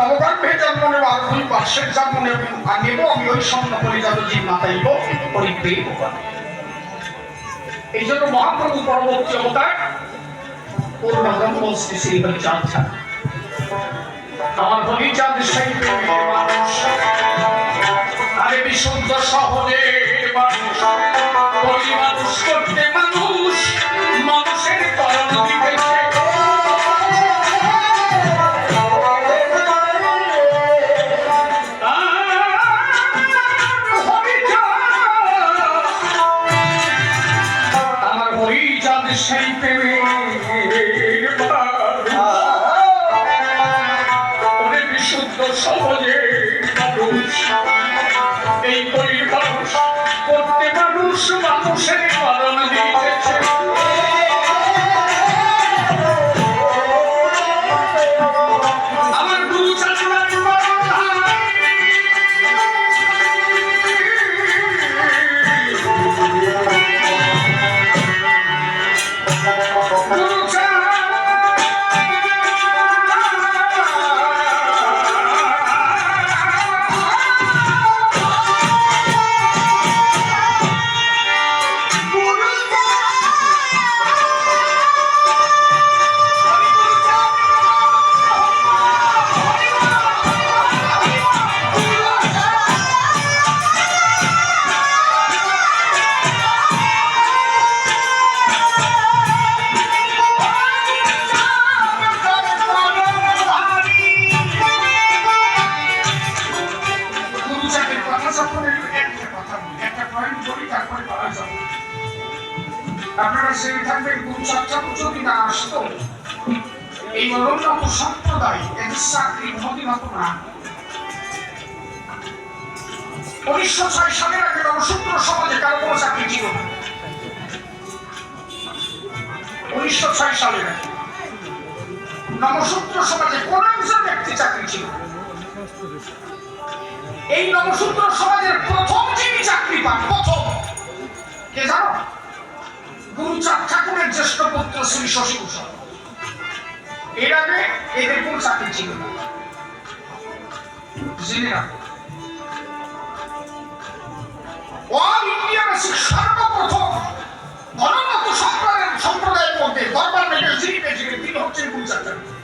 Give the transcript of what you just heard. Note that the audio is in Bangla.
তবকার ভেজাল মনে হইবা সেই যার মনে আনিব আমি ওই স্বর্ণ করে যত জীব মাতাইব হরি এই জন্য মহাপ্রভু পরবর্তী অবতার পূর্ণ ব্রহ্ম শ্রী শ্রী হরিচাঁদ ছাড়। আমার হরিচাঁদ সেই মানুষ আরে বিশুদ্ধ সহজে মানুষ। সেই প্রেমের ওরে বিশুদ্ধ সহজে মানুষ এই কলির করতে মানুষ মানুষের পালন আপনারা সেই থাকবেন গুরু চর্চা না আসতো। এই অরণ্যত সম্প্রদায় এদের চাকরি হতো না। উনিশশো ছয় সালের আগে নবসূত্র সমাজে কারও কোনো চাকরি ছিল না। উনিশশো ছয় সালের আগে। নবসূত্র সমাজে কোন একজন ব্যক্তি চাকরি ছিল এই নবসূত্র সমাজের প্রথম যিনি চাকরি পান, প্রথম, কে জানো? গুরুচাঁদ ঠাকুরের জ্যেষ্ঠ পুত্র শ্রী শশীভূষণ। এর আগে এদের কোন চাকরি ছিল না সর্বপ্রথম অনুন্নত সম্প্রদায়ের সম্প্রদায়ের মধ্যে দরবার মেডেল যিনি পেয়েছিলেন তিনি হচ্ছেন গুরুচাঁদ ঠাকুর।